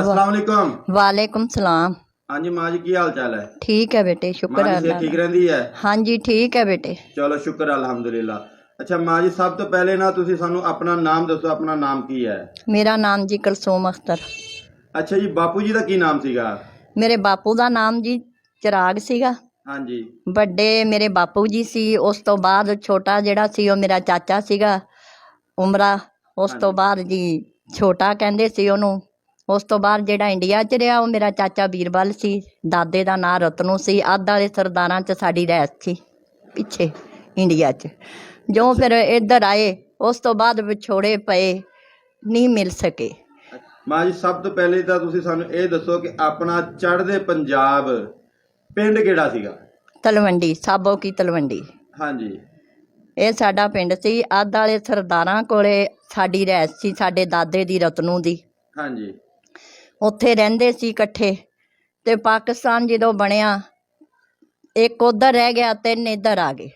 ਅਸਲਾਮ ਅਲੈਕੁਮ। ਵਾਲੇਕੁਮ ਸਲਾਮ। ਹਾਂਜੀ ਮਾਂ ਜੀ ਕੀ ਹਾਲ ਚਾਲ ਹੈ? ਠੀਕ ਹੈ ਬੇਟੇ ਸ਼ੁਕਰ ਮਾਂ ਹੈ ਅੱਲਾ ਠੀਕ। ਰਹਿੰਦੀ ਹੈ? ਹਾਂਜੀ ਠੀਕ ਹੈ ਬੇਟੇ। ਚਲੋ ਸ਼ੁਕਰ ਅਲਹਮਦੁਲਿਲਾ। ਅੱਛਾ ਮਾਂ ਜੀ ਸਭ ਤੋਂ ਪਹਿਲੇ ਨਾ ਤੁਸੀਂ ਸਾਨੂੰ ਆਪਣਾ ਨਾਮ ਦੱਸੋ ਆਪਣਾ ਨਾਮ ਕੀ ਹੈ? ਮੇਰਾ ਨਾਮ ਜੀ ਕਲਸੂਮ ਅਖਤਰ। ਅੱਛਾ ਜੀ ਬਾਪੂ ਜੀ ਦਾ ਕੀ ਨਾਮ ਸੀਗਾ? ਮੇਰੇ ਬਾਪੂ ਦਾ ਨਾਮ ਜੀ ਚਿਰਾਗ ਸੀਗਾ। ਹਾਂਜੀ। ਵੱਡੇ ਮੇਰੇ ਬਾਪੂ ਜੀ ਸੀ ਉਸ ਤੋਂ ਬਾਅਦ ਛੋਟਾ ਜਿਹੜਾ ਸੀ ਉਹ ਮੇਰਾ ਚਾਚਾ ਸੀਗਾ। ਉਮਰਾ ਉਸ ਤੋਂ। ਬਾਅਦ ਜੀ ਛੋਟਾ ਕਹਿੰਦੇ ਸੀ ਉਹਨੂੰ। ਉਸ ਤੋਂ ਬਾਅਦ ਜਿਹੜਾ ਇੰਡੀਆ 'ਚ ਰਿਹਾ ਉਹ ਮੇਰਾ ਚਾਚਾ ਬੀਰਬਲ ਸੀ। ਦਾਦੇ ਦਾ ਨਾਂ ਰਤਨੂ ਸੀ। ਅੱਧ ਵਾਲੇ ਸਰਦਾਰਾਂ 'ਚ ਸਾਡੀ ਰਹਿਤ ਸੀ ਪਿੱਛੇ ਇੰਡੀਆ 'ਚ। ਜੋ ਫਿਰ ਇੱਧਰ ਆਏ ਉਸ ਤੋਂ ਬਾਅਦ ਵਿਛੋੜੇ ਪਏ ਨਹੀਂ ਮਿਲ ਸਕੇ। ਮਾਂ ਜੀ ਸਭ ਤੋਂ ਪਹਿਲੇ ਤਾਂ ਤੁਸੀਂ ਸਾਨੂੰ ਇਹ ਦੱਸੋ ਕਿ ਆਪਣਾ ਚੜ੍ਹਦੇ ਪੰਜਾਬ ਪਿੰਡ ਕਿਹੜਾ ਸੀਗਾ? ਤਲਵੰਡੀ ਸਾਬੋ ਕੀ ਤਲਵੰਡੀ। ਹਾਂਜੀ। ਇਹ ਸਾਡਾ ਪਿੰਡ ਸੀ। ਅੱਧ ਵਾਲੇ ਸਰਦਾਰਾਂ ਕੋਲੇ ਸਾਡੀ ਰਹਿਤ ਸੀ ਸਾਡੇ ਦਾਦੇ ਦੀ ਰਤਨੂ ਦੀ। ਹਾਂਜੀ। ਉੱਥੇ ਰਹਿੰਦੇ ਸੀ ਇਕੱਠੇ ਤੇ ਪਾਕਿਸਤਾਨ ਜਦੋਂ ਬਣਿਆ ਇੱਕ ਉਧਰ ਰਹਿ ਗਿਆ ਤਿੰਨ ਇੱਧਰ ਆ ਗਏ।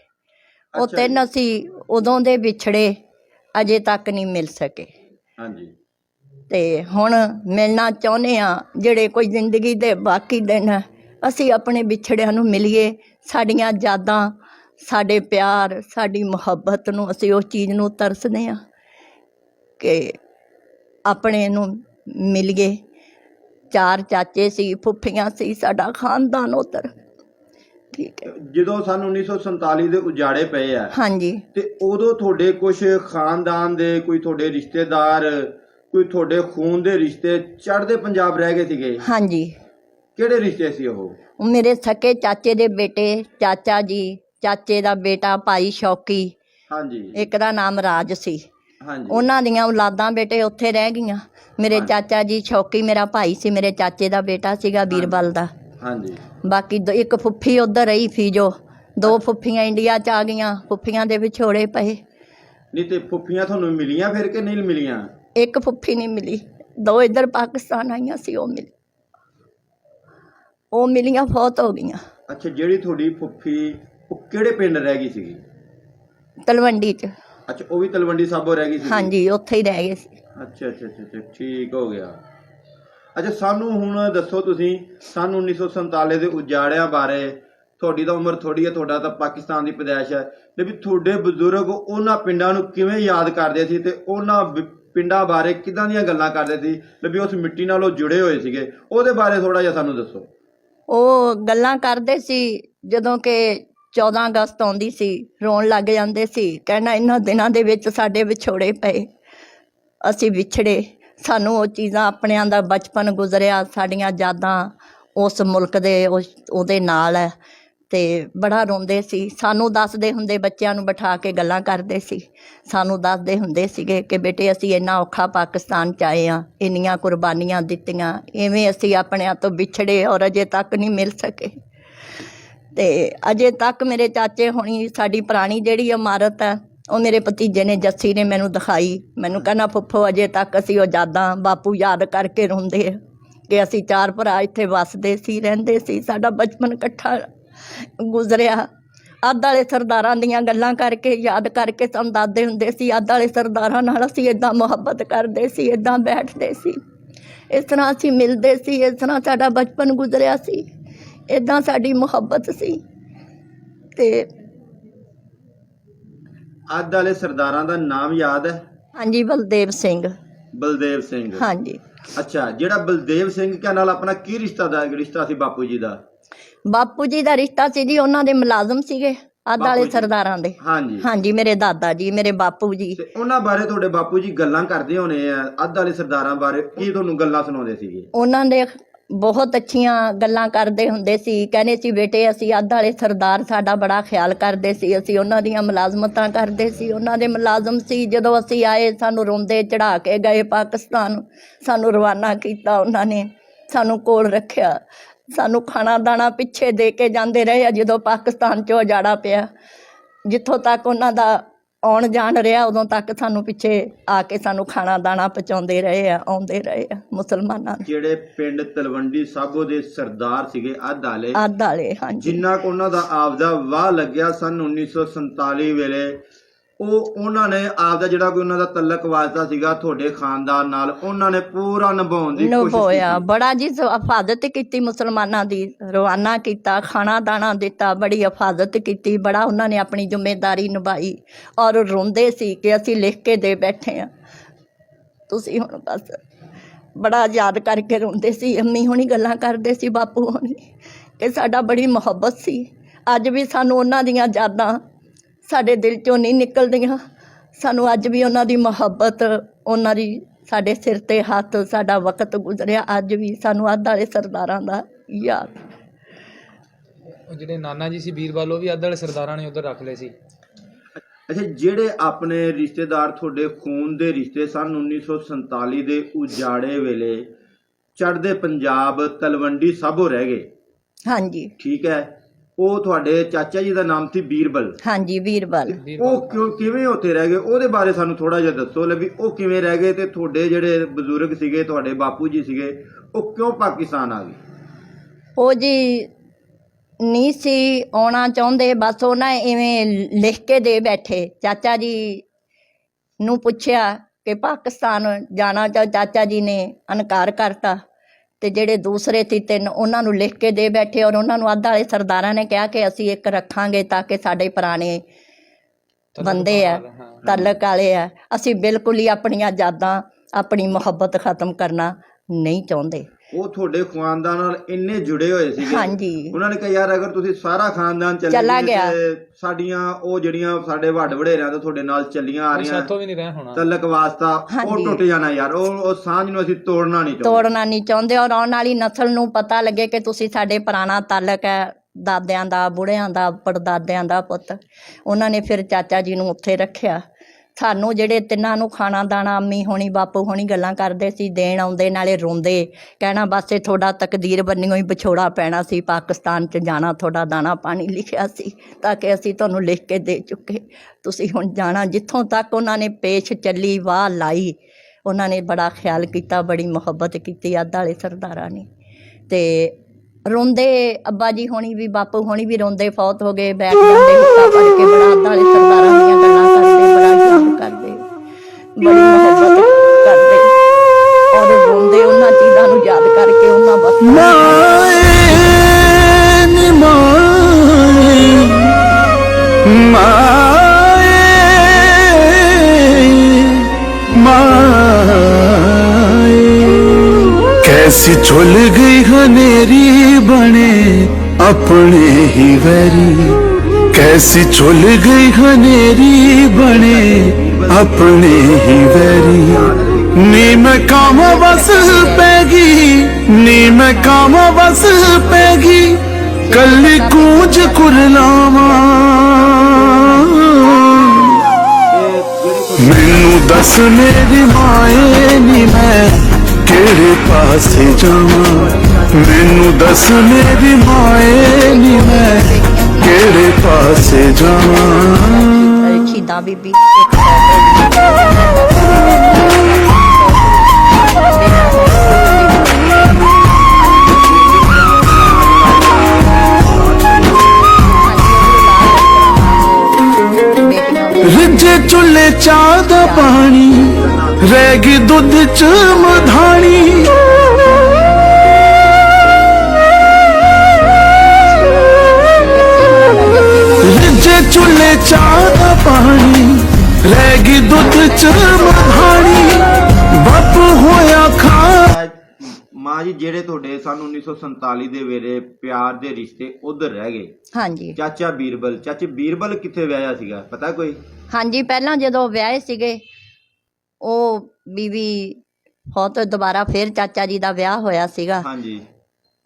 ਉਹ ਅੱਛਾ ਤਿੰਨ ਅਸੀਂ ਉਦੋਂ ਦੇ ਵਿਛੜੇ ਅਜੇ ਤੱਕ ਨਹੀਂ ਮਿਲ ਸਕੇ। ਹਾਂਜੀ। ਤੇ ਹੁਣ ਮਿਲਣਾ ਚਾਹੁੰਦੇ ਆ ਜਿਹੜੇ ਕੋਈ ਜ਼ਿੰਦਗੀ ਦੇ ਬਾਕੀ ਦਿਨ ਆ, ਅਸੀਂ ਆਪਣੇ ਵਿਛੜਿਆਂ ਨੂੰ ਮਿਲੀਏ ਸਾਡੀਆਂ ਯਾਦਾਂ ਸਾਡੇ ਪਿਆਰ ਸਾਡੀ ਮੁਹੱਬਤ ਨੂੰ ਅਸੀਂ ਉਸ ਚੀਜ਼ ਨੂੰ ਤਰਸਦੇ ਆ ਕਿ ਆਪਣੇ ਨੂੰ ਮਿਲੀਏ। ਚਾਰ ਚਾਚੇ ਸੀ ਫੁੱਫੀਆਂ ਸੀ ਸਾਡਾ ਖਾਨਦਾਨ ਉਧਰ। ਠੀਕ ਹੈ। ਜਦੋਂ ਸਨ 1947 ਦੇ ਉਜਾੜੇ ਪਏ ਆ ਹਾਂਜੀ। ਤੇ ਉਦੋਂ ਤੁਹਾਡੇ ਕੁਝ ਖਾਨਦਾਨ ਦੇ ਕੋਈ ਤੁਹਾਡੇ ਰਿਸ਼ਤੇਦਾਰ ਕੋਈ ਤੁਹਾਡੇ ਖੂਨ ਦੇ ਰਿਸ਼ਤੇ ਚੜ੍ਹਦੇ ਪੰਜਾਬ ਰਹਿ ਗਏ ਸੀਗੇ? ਹਾਂਜੀ। ਕਿਹੜੇ ਰਿਸ਼ਤੇ ਸੀ ਉਹ ਉਹ? ਮੇਰੇ ਸਕੇ ਚਾਚੇ ਦੇ ਬੇਟੇ ਚਾਚਾ ਜੀ ਚਾਚੇ ਦਾ ਬੇਟਾ ਭਾਈ ਸ਼ੌਕੀ। ਹਾਂਜੀ। ਇੱਕ ਦਾ ਨਾਮ ਰਾਜ ਸੀ। ਹਾਂਜੀ। ਉਹਨਾਂ ਦੀਆਂ ਔਲਾਦਾਂ ਬੇਟੇ ਉੱਥੇ ਰਹਿ ਗਈਆਂ। ਮੇਰੇ ਹਾਂਜੀ। ਚਾਚਾ ਜੀ ਸ਼ੌਕੀ ਮੇਰਾ ਭਾਈ ਸੀ ਮੇਰੇ ਚਾਚੇ ਦਾ ਬੇਟਾ ਸੀਗਾ ਬੀਰਬਲ ਦਾ। ਹਾਂਜੀ। ਬਾਕੀ ਦੋ- ਇੱਕ ਫੁੱਫੀ ਉਧਰ ਰਹੀ ਫੀਜੋ ਦੋ ਫੁੱਫੀਆਂ ਇੰਡੀਆ ਚ ਆ ਗਈਆਂ ਫੁੱਫੀਆਂ ਦੇ ਵਿਛੋੜੇ ਪਏ। ਨਹੀਂ ਤੇ ਫੁੱਫੀਆਂ ਤੁਹਾਨੂੰ ਮਿਲੀਆਂ ਫਿਰ ਕਿ ਨਹੀਂ ਮਿਲੀਆਂ? ਇੱਕ ਫੁੱਫੀ ਨਹੀਂ ਮਿਲੀ। ਦੋ ਇੱਧਰ ਪਾਕਿਸਤਾਨ ਆਈਆਂ ਸੀ ਉਹ ਮਿਲੀ ਉਹ ਮਿਲੀਆਂ ਬਹੁਤ ਹੋ ਗਈਆਂ। ਅੱਛਾ ਜਿਹੜੀ ਤੁਹਾਡੀ ਫੁੱਫੀ ਉਹ ਕਿਹੜੇ ਪਿੰਡ ਰਹਿ ਗਈ ਸੀਗੀ? ਤਲਵੰਡੀ ਚ। ਅੱਛਾ ਉਹ ਵੀ ਤਲਵੰਡੀ ਸਾਬੋ ਰਹਿ ਗਈ ਸੀ ਹਾਂਜੀ ਉੱਥੇ ਹੀ ਰਹਿ ਗਏ ਸੀ। ਅੱਛਾ ਅੱਛਾ ਅੱਛਾ ਅੱਛਾ, ਠੀਕ ਹੋ ਗਿਆ। ਅੱਛਾ ਸਾਨੂੰ ਹੁਣ ਦੱਸੋ ਤੁਸੀਂ ਸਨ 1947 ਦੇ ਉਜਾੜਿਆਂ ਬਾਰੇ ਤੁਹਾਡੀ ਤਾਂ ਉਮਰ ਥੋੜੀ ਹੈ ਤੁਹਾਡਾ ਤਾਂ ਪਾਕਿਸਤਾਨ ਦੀ ਪੈਦਾਇਸ਼ ਹੈ ਤੇ ਵੀ ਤੁਹਾਡੇ ਬਜ਼ੁਰਗ ਉਹਨਾਂ ਪਿੰਡਾਂ ਨੂੰ ਕਿਵੇਂ ਯਾਦ ਕਰਦੇ ਸੀ ਤੇ ਉਹਨਾਂ ਵਿ- ਪਿੰਡਾਂ ਬਾਰੇ ਕਿਦਾਂ ਦੀਆਂ ਗੱਲਾਂ ਕਰਦੇ ਸੀ ਤੇ ਵੀ ਉਸ ਮਿੱਟੀ ਨਾਲ ਉਹ ਜੁੜੇ ਹੋਏ ਸੀਗੇ ਉਹਦੇ ਬਾਰੇ ਥੋੜਾ ਜਿਹਾ ਸਾਨੂੰ ਦੱਸੋ। ਉਹ ਗੱਲਾਂ ਕਰਦੇ ਸੀ ਜਦੋਂ ਕਿ 14 ਅਗਸਤ ਆਉਂਦੀ ਸੀ, ਰੋਣ ਲੱਗ ਜਾਂਦੇ ਸੀ, ਕਹਿਣਾ ਇਹਨਾਂ ਦਿਨਾਂ ਦੇ ਵਿੱਚ ਸਾਡੇ ਵਿਛੋੜੇ ਪਏ, ਅਸੀਂ ਵਿਛੜੇ। ਸਾਨੂੰ ਉਹ ਚੀਜ਼ਾਂ ਆਪਣਿਆਂ ਦਾ ਬਚਪਨ ਗੁਜ਼ਰਿਆ, ਸਾਡੀਆਂ ਯਾਦਾਂ ਉਸ ਮੁਲਕ ਦੇ, ਉਸ, ਉਹਦੇ ਨਾਲ ਹੈ। ਤੇ ਬੜਾ ਰੋਂਦੇ ਸੀ। ਸਾਨੂੰ ਦੱਸਦੇ ਹੁੰਦੇ, ਬੱਚਿਆਂ ਨੂੰ ਬਿਠਾ ਕੇ ਗੱਲਾਂ ਕਰਦੇ ਸੀ। ਸਾਨੂੰ ਦੱਸਦੇ ਹੁੰਦੇ ਸੀਗੇ ਕਿ ਬੇਟੇ, ਅਸੀਂ ਇੰਨਾ ਔਖਾ ਪਾਕਿਸਤਾਨ ਚ ਆਏ ਆ ਇੰਨੀਆਂ ਕੁਰਬਾਨੀਆਂ ਦਿੱਤੀਆਂ ਐਵੇਂ ਅਸੀਂ ਆਪਣਿਆਂ ਤੋਂ ਵਿਛੜੇ ਔਰ ਅਜੇ ਤੱਕ ਨਹੀਂ ਮਿਲ ਸਕੇ। ਤੇ ਅਜੇ ਤੱਕ ਮੇਰੇ ਚਾਚੇ ਹੁਣੀ ਸਾਡੀ ਪੁਰਾਣੀ ਜਿਹੜੀ ਇਮਾਰਤ ਹੈ, ਉਹ ਮੇਰੇ ਭਤੀਜੇ ਨੇ ਜੱਸੀ ਨੇ ਮੈਨੂੰ ਦਿਖਾਈ। ਮੈਨੂੰ ਕਹਿੰਦਾ, ਫੁੱਫੋ, ਅਜੇ ਤੱਕ ਅਸੀਂ ਉਹ ਯਾਦਾਂ ਬਾਪੂ ਯਾਦ ਕਰਕੇ ਰੋਂਦੇ ਆ ਕਿ ਅਸੀਂ ਚਾਰ ਭਰਾ ਇੱਥੇ ਵੱਸਦੇ ਸੀ, ਰਹਿੰਦੇ ਸੀ, ਸਾਡਾ ਬਚਪਨ ਇਕੱਠਾ ਗੁਜ਼ਰਿਆ। ਅੱਧ ਵਾਲੇ ਸਰਦਾਰਾਂ ਦੀਆਂ ਗੱਲਾਂ ਕਰਕੇ, ਯਾਦ ਕਰਕੇ ਸਾਨੂੰ ਦੱਸਦੇ ਹੁੰਦੇ ਸੀ, ਅੱਧ ਵਾਲੇ ਸਰਦਾਰਾਂ ਨਾਲ ਅਸੀਂ ਇਦਾਂ ਮੁਹੱਬਤ ਕਰਦੇ ਸੀ ਇਦਾਂ ਬੈਠਦੇ ਸੀ। ਇਸ ਤਰ੍ਹਾਂ ਅਸੀਂ ਮਿਲਦੇ ਸੀ, ਇਸ ਤਰ੍ਹਾਂ ਸਾਡਾ ਬਚਪਨ ਗੁਜ਼ਰਿਆ ਸੀ। ਇਦਾਂ ਸਾਡੀ ਮੁਹੱਬਤ ਸੀ। ਤੇ ਅੱਧ ਵਾਲੇ ਸਰਦਾਰਾਂ ਦਾ ਨਾਮ ਯਾਦ ਹੈ? ਹਾਂਜੀ ਬਲਦੇਵ ਸਿੰਘ। ਬਲਦੇਵ ਸਿੰਘ। ਹਾਂਜੀ। ਅੱਛਾ ਜਿਹੜਾ ਬਲਦੇਵ ਸਿੰਘ ਕੇ ਨਾਲ ਆਪਣਾ ਕੀ ਰਿਸ਼ਤਾ ਦਾ ਰਿਸ਼ਤਾ ਸੀ ਬਾਪੂ ਜੀ ਦਾ? ਬਾਪੂ ਜੀ ਦਾ ਰਿਸ਼ਤਾ ਸੀ ਜੀ ਉਹਨਾਂ ਦੇ ਮੁਲਾਜ਼ਮ ਸੀਗੇ ਅੱਧ ਵਾਲੇ। ਸਰਦਾਰਾਂ ਦੇ। ਹਾਂਜੀ। ਹਾਂਜੀ ਮੇਰੇ ਦਾਦਾ ਜੀ ਮੇਰੇ ਬਾਪੂ ਜੀ। ਤੇ ਉਹਨਾਂ ਬਾਰੇ ਤੁਹਾਡੇ ਬਾਪੂ ਜੀ ਗੱਲਾਂ ਕਰਦੇ ਹੋਣੇ ਆ ਅੱਧ ਵਾਲੇ ਸਰਦਾਰਾਂ ਬਾਰੇ ਕੀ ਤੁਹਾਨੂੰ ਗੱਲਾਂ ਸੁਣਾਉਂਦੇ ਸੀਗੇ? ਉਹਨਾਂ ਦੇ ਬਹੁਤ ਅੱਛੀਆਂ ਗੱਲਾਂ ਕਰਦੇ ਹੁੰਦੇ ਸੀ। ਕਹਿੰਦੇ ਸੀ, ਬੇਟੇ, ਅਸੀਂ ਅੱਧ ਵਾਲੇ ਸਰਦਾਰ, ਸਾਡਾ ਬੜਾ ਖਿਆਲ ਕਰਦੇ ਸੀ। ਅਸੀਂ ਉਹਨਾਂ ਦੀਆਂ ਮੁਲਾਜ਼ਮਤਾਂ ਕਰਦੇ ਸੀ। ਉਹਨਾਂ ਦੇ ਮੁਲਾਜ਼ਮ ਸੀ। ਜਦੋਂ ਅਸੀਂ ਆਏ, ਸਾਨੂੰ ਰੋਂਦੇ ਚੜਾ ਕੇ ਗਏ ਪਾਕਿਸਤਾਨ। ਸਾਨੂੰ ਰਵਾਨਾ ਕੀਤਾ ਉਹਨਾਂ ਨੇ। ਸਾਨੂੰ ਕੋਲ ਰੱਖਿਆ। ਸਾਨੂੰ ਖਾਣਾ ਦਾਣਾ ਪਿੱਛੇ ਦੇ ਕੇ ਜਾਂਦੇ ਰਹੇ ਆ, ਜਦੋਂ ਪਾਕਿਸਤਾਨ 'ਚੋਂ ਉਜਾੜਾ ਪਿਆ। ਜਿੱਥੋਂ ਤੱਕ ਉਹਨਾਂ ਦਾ ਆਉਣ ਜਾਣ ਰਿਹਾ ਉਦੋਂ ਤੱਕ ਸਾਨੂੰ ਪਿੱਛੇ ਆ ਕੇ ਸਾਨੂੰ ਖਾਣਾ ਦਾਣਾ ਪਹੁੰਚਾਉਂਦੇ ਰਹੇ ਆ ਆਉਂਦੇ ਰਹੇ ਆ ਮੁਸਲਮਾਨਾਂ ਜਿਹੜੇ ਪਿੰਡ ਤਲਵੰਡੀ ਸਾਬੋ ਦੇ ਸਰਦਾਰ ਸੀਗੇ ਅੱਧ ਵਾਲੇ ਅੱਧ ਵਾਲੇ ਹਾਂਜੀ। ਜਿੰਨਾ ਕੁ ਉਹਨਾਂ ਦਾ ਆਪਦਾ ਵਾਹ ਲੱਗਿਆ ਸਨ 1947 ਵੇਲੇ ਉਹ ਉਹਨਾਂ ਨੇ ਆਪ ਦਾ ਜਿਹੜਾ ਕੋਈ ਉਹਨਾਂ ਦਾ ਤਲਕ ਵਾਸਤਾ ਸੀਗਾ ਤੁਹਾਡੇ ਖਾਨਦਾਨ ਨਾਲ ਉਹਨਾਂ ਨੇ ਪੂਰਾ ਨਿਭਾਉਣ ਦੀ ਕੋਸ਼ਿਸ਼ ਨਿਭਾਇਆ। ਬੜਾ ਜੀ ਹਿਫਾਜ਼ਤ ਕੀਤੀ ਮੁਸਲਮਾਨਾਂ ਦੀ ਰਵਾਨਾ ਕੀਤਾ ਖਾਣਾ ਦਾਣਾ ਦਿੱਤਾ ਬੜੀ ਹਿਫਾਜ਼ਤ ਕੀਤੀ ਬੜਾ ਉਹਨਾਂ ਨੇ ਆਪਣੀ ਜ਼ਿੰਮੇਵਾਰੀ ਨਿਭਾਈ। ਔਰ ਰੋਂਦੇ ਸੀ ਕਿ ਅਸੀਂ ਲਿਖ ਕੇ ਦੇ ਬੈਠੇ ਆ ਤੁਸੀਂ ਹੁਣ ਬਸ ਬੜਾ ਯਾਦ ਕਰਕੇ ਰੋਂਦੇ ਸੀ ਅੰਮੀ ਹੁਣੀ ਗੱਲਾਂ ਕਰਦੇ ਸੀ ਬਾਪੂ ਹੁਣੀ ਕਿ ਸਾਡਾ ਬੜੀ ਮੁਹੱਬਤ ਸੀ। ਅੱਜ ਵੀ ਸਾਨੂੰ ਉਹਨਾਂ ਦੀਆਂ ਯਾਦਾਂ ਸਾਡੇ ਦਿਲ ਚੋਂ ਨਹੀਂ ਨਿਕਲਦੀਆਂ। ਸਾਨੂੰ ਅੱਜ ਵੀ ਉਹਨਾਂ ਦੀ ਮੁਹੱਬਤ ਉਹਨਾਂ ਦੀ ਸਾਡੇ ਸਿਰ ਤੇ ਹੱਥ ਸਾਡਾ ਵਕਤ ਗੁਜ਼ਰਿਆ। ਅੱਜ ਵੀ ਸਾਨੂੰ ਅੱਧ ਵਾਲੇ ਸਰਦਾਰਾਂ ਦਾ ਯਾਦ। ਉਹ ਜਿਹੜੇ ਨਾਨਾ ਜੀ ਸੀ ਵੀਰਵਾਲ ਉਹ ਵੀ ਅੱਧ ਵਾਲੇ ਸਰਦਾਰਾਂ ਨੇ ਉਧਰ ਰੱਖ ਲਏ ਸੀ। ਅੱਛਾ ਜਿਹੜੇ ਆਪਣੇ ਰਿਸ਼ਤੇਦਾਰ ਤੁਹਾਡੇ ਖੂਨ ਦੇ ਰਿਸ਼ਤੇ ਸਨ 1947 ਦੇ ਉਜਾੜੇ ਵੇਲੇ ਚੜ੍ਹਦੇ ਪੰਜਾਬ ਤਲਵੰਡੀ ਸਾਬੋ ਰਹਿ ਗਏ। ਹਾਂਜੀ। ਠੀਕ ਹੈ। ਉਹ ਤੁਹਾਡੇ ਚਾਚਾ ਜੀ ਦਾ ਨਾਮ ਸੀ ਬੀਰਬਲ। ਹਾਂਜੀ ਵੀਰਬਲ ਉਹ ਕਿਉਂ ਕਿਵੇਂ ਉੱਥੇ ਰਹਿ ਗਏ? ਉਹਦੇ ਬਾਰੇ ਸਾਨੂੰ ਥੋੜਾ ਜਿਹਾ ਦੱਸੋ ਲੈ ਵੀ ਉਹ ਕਿਵੇਂ ਰਹਿ ਗਏ ਤੇ ਤੁਹਾਡੇ ਜਿਹੜੇ ਬਜ਼ੁਰਗ ਸੀਗੇ ਤੁਹਾਡੇ ਬਾਪੂ ਜੀ ਸੀਗੇ ਉਹ ਕਿਉਂ ਪਾਕਿਸਤਾਨ ਆ ਗਏ? ਉਹ ਜੀ ਨਹੀਂ ਸੀ ਆਉਣਾ ਚਾਹੁੰਦੇ ਬਸ ਉਹਨਾਂ ਇਵੇਂ ਲਿਖ ਕੇ ਦੇ ਬੈਠੇ। ਚਾਚਾ ਜੀ ਨੂੰ ਪੁੱਛਿਆ ਕਿ ਪਾਕਿਸਤਾਨ ਜਾਣਾ ਚਾਚਾ ਜੀ ਨੇ ਇਨਕਾਰ ਕਰਤਾ। ਤੇ ਜਿਹੜੇ ਦੂਸਰੇ ਸੀ ਤਿੰਨ ਉਹਨਾਂ ਨੂੰ ਲਿਖ ਕੇ ਦੇ ਬੈਠੇ ਔਰ ਉਹਨਾਂ ਨੂੰ ਅੱਧ ਵਾਲੇ ਸਰਦਾਰਾਂ ਨੇ ਕਿਹਾ ਕਿ ਅਸੀਂ ਇੱਕ ਰੱਖਾਂਗੇ ਤਾਂ ਕਿ ਸਾਡੇ ਪੁਰਾਣੇ ਬੰਦੇ ਆ ਤਲਕ ਵਾਲੇ ਆ। ਅਸੀਂ ਬਿਲਕੁਲ ਹੀ ਆਪਣੀਆਂ ਯਾਦਾਂ ਆਪਣੀ ਮੁਹੱਬਤ ਖਤਮ ਕਰਨਾ ਨਹੀਂ ਚਾਹੁੰਦੇ। ਉਹ ਤੁਹਾਡੇ ਖਾਨਦਾਨ ਨਾਲ ਇੰਨੇ ਜੁੜੇ ਹੋਏ ਸੀਗੇ। ਹਾਂਜੀ। ਉਹਨਾਂ ਨੇ ਕਿਹਾ ਯਾਰ ਅਗਰ ਤੁਸੀਂ ਸਾਰਾ ਖਾਨਦਾਨ ਚੱਲੇ ਚਲਾ ਗਏ ਗਿਆ। ਤੇ ਸਾਡੀਆਂ ਉਹ ਜਿਹੜੀਆਂ ਸਾਡੇ ਵੱਡ ਵਡੇਰਿਆਂ ਤੋਂ ਤੁਹਾਡੇ ਨਾਲ ਚੱਲੀਆਂ ਆ ਰਹੀਆਂ ਸਾਥੋਂ ਵੀ ਨਹੀਂ ਰਹਿ ਹੋਣਾ। ਤਲਕ ਵਾਸਤਾ ਉਹ ਹਾਂਜੀ। ਟੁੱਟ ਜਾਣਾ ਯਾਰ। ਉਹ ਉਹ ਸਾਂਝ ਨੂੰ ਅਸੀਂ ਤੋੜਨਾ ਨਹੀਂ ਚਾਹੁੰਦੇ। ਤੋੜਨਾ ਨਹੀਂ ਚਾਹੁੰਦੇ ਔਰ ਆਉਣ ਵਾਲੀ ਨਸਲ ਨੂੰ ਪਤਾ ਲੱਗੇ ਕਿ ਤੁਸੀਂ ਸਾਡੇ ਪੁਰਾਣਾ ਤਾਲਕ ਹੈ ਦਾਦਿਆਂ ਦਾ ਬੁੜਿਆਂ ਦਾ ਪੜਦਾਦਿਆਂ ਦਾ ਪੁੱਤ। ਉਹਨਾਂ ਨੇ ਫਿਰ ਚਾਚਾ ਜੀ ਨੂੰ ਉੱਥੇ ਰੱਖਿਆ। ਸਾਨੂੰ ਜਿਹੜੇ ਤਿੰਨਾਂ ਨੂੰ ਖਾਣਾ ਦਾਣਾ, ਅੰਮੀ ਹੋਣੀ, ਬਾਪੂ ਹੋਣੀ ਗੱਲਾਂ ਕਰਦੇ ਸੀ, ਦੇਣ ਆਉਂਦੇ, ਨਾਲੇ ਰੋਂਦੇ। ਕਹਿਣਾ ਬਸ ਇਹ ਤੁਹਾਡਾ ਤਕਦੀਰ ਬੰਨਿਓ ਹੀ ਵਿਛੋੜਾ ਪੈਣਾ ਸੀ, ਪਾਕਿਸਤਾਨ 'ਚ ਜਾਣਾ, ਤੁਹਾਡਾ ਦਾਣਾ ਪਾਣੀ ਲਿਖਿਆ ਸੀ, ਤਾਂ ਕਿ ਅਸੀਂ ਤੁਹਾਨੂੰ ਲਿਖ ਕੇ ਦੇ ਚੁੱਕੇ। ਤੁਸੀਂ ਹੁਣ ਜਾਣਾ, ਜਿੱਥੋਂ ਤੱਕ ਉਹਨਾਂ ਨੇ ਪੇਸ਼ ਚੱਲੀ, ਵਾਹ ਲਾਈ। ਉਹਨਾਂ ਨੇ ਬੜਾ ਖਿਆਲ ਕੀਤਾ, ਬੜੀ ਮੁਹੱਬਤ ਕੀਤੀ, ਅੱਧ ਵਾਲੇ ਸਰਦਾਰਾਂ ਨੇ। ਤੇ ਰੋਂਦੇ ਅੱਬਾ ਜੀ ਹੋਣੀ ਵੀ, ਬਾਪੂ ਹੋਣੀ ਵੀ ਰੋਂਦੇ, ਫੌਤ ਹੋ ਗਏ, ਬੈਠ ਜਾਂਦੇ ਹੁੱਕਾ ਪੜ ਕੇ ਬੜਾ ਅੱਧ ਵਾਲੇ ਸਰਦਾਰਾਂ ਦੀਆਂ ਗੱਲਾਂ ਪਿਆਰ ਕਰਦੇ। ਬੜੀ ਕਰਦੇ। ਉਹਨਾਂ ਚੀਜ਼ਾਂ ਨੂੰ ਯਾਦ ਕਰਕੇ ਉਹਨਾਂ ਬਸ ਮਾਏ। ਕੈਸੀ ਝੁਲ ਗਈ ਹਨੇਰੀ ਬਣੇ ਆਪਣੇ ਹੀ ਵੈਰੀ। कैसी झुल गई हनेरी बने अपने ही वैरी नी मैं कामा बस पैगी नी मैं कामा बस पैगी कली कूंज कुरलावा ਮੈਨੂੰ ਦੱਸ ਮੇਰੀ ਮਾਏ ਨੀ ਮੈਂ ਕਿਹੜੇ ਪਾਸੇ ਜਾਵਾਂ ਮੈਨੂੰ ਦੱਸ ਮੇਰੀ ਮਾਏ ਨੀ ਮੈਂ ਕਿਹੜੇ ਪਾਸੇ ਜਾਵਾਂ? ਬੀਬੀ ਇੱਕ ਬੇਟੀਆਂ ਰਿੱਝੇ ਚੁੱਲ੍ਹੇ ਚਾਹ ਦਾ ਪਾਣੀ ਰਹਿ ਗਈ ਦੁੱਧ ਚ ਮਧਾਣੀ। ਜੀ ਜਿਹੜੇ ਤੁਹਾਡੇ ਸਨ 1947 ਦੇ ਵੇਲੇ ਪਿਆਰ ਦੇ ਰਿਸ਼ਤੇ ਉਧਰ ਰਹਿ ਗਏ। ਹਾਂਜੀ। ਚਾਚਾ ਬੀਰਬਲ ਚਾਚੇ ਬੀਰਬਲ ਕਿੱਥੇ ਵਿਆਹਿਆ ਸੀਗਾ? ਪਤਾ ਕੋਈ? ਹਾਂਜੀ ਪਹਿਲਾਂ ਜਦੋਂ ਵਿਆਹੇ ਸੀਗੇ ਉਹ ਬੀਬੀ ਬਹੁਤ ਦੁਬਾਰਾ ਫਿਰ ਚਾਚਾ ਜੀ ਦਾ ਵਿਆਹ ਹੋਇਆ ਸੀਗਾ। ਹਾਂਜੀ।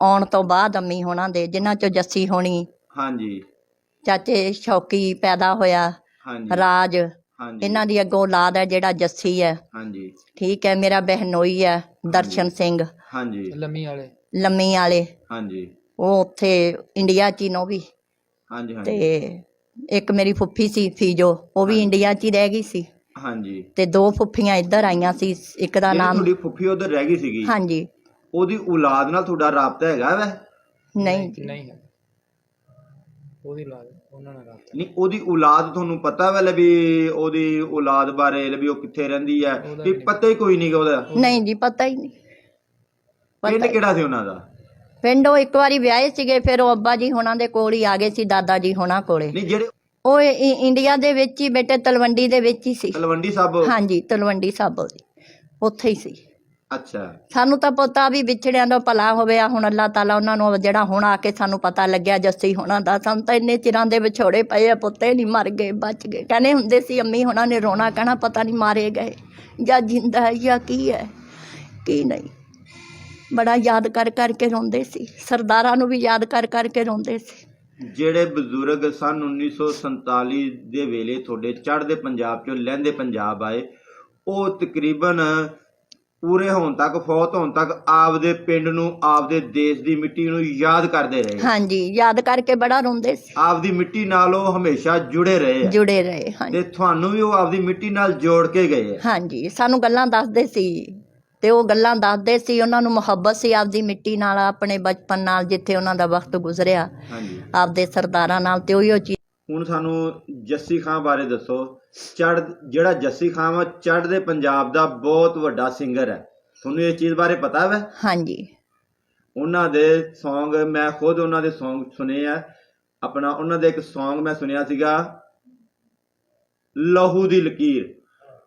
ਆਉਣ ਤੋਂ ਬਾਅਦ ਅੰਮੀ ਹੋਣਾ ਦੇ ਜਿਨ੍ਹਾਂ ਚੋਂ ਜੱਸੀ ਹੋਣੀ ਹਾਂਜੀ। ਚਾਚੇ ਸ਼ੌਕੀ ਪੈਦਾ ਹੋਇਆ ਹਾਂਜੀ। ਰਾਜ ਹਾਂਜੀ। ਇਹਨਾਂ ਦੀ ਅੱਗੋਂ ਔਲਾਦ ਹੈ ਜਿਹੜਾ ਜੱਸੀ ਹੈ। ਹਾਂਜੀ। ਠੀਕ ਹੈ ਮੇਰਾ ਬਹਿਨੋਈ ਹੈ ਦਰਸ਼ਨ ਸਿੰਘ। ਹਾਂਜੀ। ਲੰਮੀ ਵਾਲੇ। ਲੰਮੀ ਵਾਲੇ। ਹਾਂਜੀ। ਉਹ ਉੱਥੇ ਇੰਡੀਆ ਚ ਹੀ ਨੋ ਵੀ। ਹਾਂਜੀ ਤੇ ਇੱਕ ਮੇਰੀ ਫੁੱਫੀ ਸੀ ਫੀਜੋ। ਉਹ ਵੀ ਇੰਡੀਆ ਚ ਹੀ ਰਹਿ ਗਈ ਸੀ। ਹਾਂਜੀ। ਤੇ ਦੋ ਫੁੱਫੀਆਂ ਇੱਧਰ ਆਈਆਂ ਸੀ ਇੱਕ ਦਾ ਜਿਹੜੀ ਨਾਮ ਤੁਹਾਡੀ ਫੁੱਫੀ ਉਧਰ ਰਹਿ ਗਈ ਸੀਗੀ? ਹਾਂਜੀ। ਉਹਦੀ ਔਲਾਦ ਨਾਲ ਤੁਹਾਡਾ ਰਾਬਤਾ ਹੈਗਾ ਵੈ? ਨਹੀਂ। ਜੀ ਨਹੀਂ ਹੈ। ਉਹਦੀ ਲਾਜ ਉਹਨਾਂ ਨਾਲ ਰਾਬਤਾ। ਨਹੀਂ ਉਹਦੀ ਔਲਾਦ ਤੁਹਾਨੂੰ ਪਤਾ ਵਾ ਲੈ ਵੀ ਉਹਦੀ ਔਲਾਦ ਬਾਰੇ ਲੈ ਵੀ ਉਹ ਕਿੱਥੇ ਰਹਿੰਦੀ ਹੈ? ਉਹਦਾ ਵੀ ਨਹੀਂ। ਪਤਾ ਹੀ ਕੋਈ ਨਹੀਂ ਗਾ ਉਹਦਾ। ਨਹੀਂ ਜੀ ਪਤਾ ਹੀ ਨਹੀਂ। ਪਿੰਡ ਕਿਹੜਾ ਸੀ ਉਹਨਾਂ ਦਾ? ਪਿੰਡ ਉਹ ਇੱਕ ਵਾਰੀ ਵਿਆਹੇ ਸੀਗੇ ਫਿਰ ਉਹ ਅੱਬਾ ਜੀ ਹੁਣਾਂ ਦੇ ਕੋਲ ਹੀ ਆ ਗਏ ਸੀ ਦਾਦਾ ਜੀ ਹੁਣਾਂ ਕੋਲੇ। ਨਹੀਂ ਜਿਹੜੇ ਉਹ ਇ- ਇੰਡੀਆ ਦੇ ਵਿੱਚ ਹੀ ਬੇਟੇ ਤਲਵੰਡੀ ਦੇ ਵਿੱਚ ਹੀ ਸੀ। ਤਲਵੰਡੀ ਸਾਹਿਬ ਹਾਂਜੀ ਤਲਵੰਡੀ ਸਾਬੋ ਦੀ ਉੱਥੇ ਹੀ ਸੀ। ਅੱਛਾ। ਸਾਨੂੰ ਤਾਂ ਪਤਾ ਵੀ ਵਿਛੜਿਆਂ ਦਾ ਭਲਾ ਹੋਵੇ ਆ ਹੁਣ ਅੱਲਾਹ ਤਾਲਾ ਉਹਨਾਂ ਨੂੰ ਜਿਹੜਾ ਹੁਣ ਆ ਕੇ ਸਾਨੂੰ ਪਤਾ ਲੱਗਿਆ ਜੱਸੀ ਹੋਣਾ ਦਾ ਸਾਨੂੰ ਤਾਂ ਇੰਨੇ ਚਿਰਾਂ ਦੇ ਵਿਛੋੜੇ ਪਏ ਆ ਪੁੱਤੇ ਨਹੀਂ ਮਰ ਗਏ ਬਚ ਗਏ। ਕਹਿੰਦੇ ਹੁੰਦੇ ਸੀ ਅੰਮੀ ਹੁਣਾਂ ਨੇ ਰੋਣਾ ਕਹਿਣਾ ਪਤਾ ਨਹੀਂ ਮਾਰੇ ਗਏ ਜਾਂ ਜਿੰਦਾ ਹੈ ਜਾਂ ਕੀ ਹੈ ਕੀ ਨਹੀਂ। ਬੜਾ ਯਾਦ ਕਰ ਕਰਕੇ ਰੋਂਦੇ ਸੀ। ਸਰਦਾਰਾਂ ਨੂੰ ਵੀ ਯਾਦ ਕਰ ਕਰਕੇ ਰੋਂਦੇ ਸੀ। ਜਿਹੜੇ ਬਜ਼ੁਰਗ ਸਨ 1947 ਦੇ ਵੇਲੇ ਤੁਹਾਡੇ ਚੜ੍ਹਦੇ ਪੰਜਾਬ ਚੋਂ ਲਹਿੰਦੇ ਪੰਜਾਬ ਆਏ ਉਹ ਤਕਰੀਬਨ ਪੂਰੇ ਹੋਣ ਤੱਕ ਫੌਤ ਹੋਣ ਤੱਕ ਆਪਦੇ ਪਿੰਡ ਨੂੰ ਆਪਦੇ ਦੇਸ਼ ਦੀ ਮਿੱਟੀ ਨੂੰ ਯਾਦ ਕਰਦੇ ਰਹੇ। ਹਾਂਜੀ ਯਾਦ ਕਰਕੇ ਬੜਾ ਰੋਂਦੇ ਸੀ। ਆਪਦੀ ਮਿੱਟੀ ਨਾਲ ਉਹ ਹਮੇਸ਼ਾ ਜੁੜੇ ਰਹੇ। ਜੁੜੇ ਰਹੇ ਹਾਂਜੀ। ਤੇ ਤੁਹਾਨੂੰ ਵੀ ਉਹ ਆਪਦੀ ਮਿੱਟੀ ਨਾਲ ਜੋੜ ਕੇ ਗਏ। ਹਾਂਜੀ ਸਾਨੂੰ ਗੱਲਾਂ ਦੱਸਦੇ ਸੀ। ਤੇ ਉਹ ਗੱਲਾਂ ਦੱਸਦੇ ਸੀ ਉਹਨਾਂ ਨੂੰ ਮੁਹੱਬਤ ਸੀ ਆਪਦੀ ਮਿੱਟੀ ਨਾਲ ਆਪਣੇ ਬਚਪਨ ਨਾਲ ਜਿੱਥੇ ਉਹਨਾਂ ਦਾ ਵਕਤ ਗੁਜ਼ਰਿਆ। ਹਾਂਜੀ। ਆਪਦੇ ਸਰਦਾਰਾਂ ਨਾਲ ਤੇ ਉਹੀ ਉਹ ਚੀਜ਼ ਹੁਣ ਸਾਨੂੰ ਜੱਸੀ ਖਾਂ ਬਾਰੇ ਦੱਸੋ। ਚੜ ਜਿਹੜਾ ਜੱਸੀ ਖਾਂ ਵਾ ਚੜ੍ਹਦੇ ਪੰਜਾਬ ਦਾ ਬਹੁਤ ਵੱਡਾ ਸਿੰਗਰ ਹੈ। ਤੁਹਾਨੂੰ ਇਹ ਚੀਜ਼ ਬਾਰੇ ਪਤਾ ਹੈ ਹਾਂਜੀ। ਉਹਨਾਂ ਦੇ Song ਮੈਂ ਖੁਦ ਉਹਨਾਂ ਦੇ Song ਸੁਨੇ ਆ। ਆਪਣਾ ਉਹਨਾਂ ਦਾ ਇੱਕ Song ਮੈਂ ਸੁਨਿਆ ਸੀਗਾ ਲਹੂ ਦੀ ਲਕੀਰ।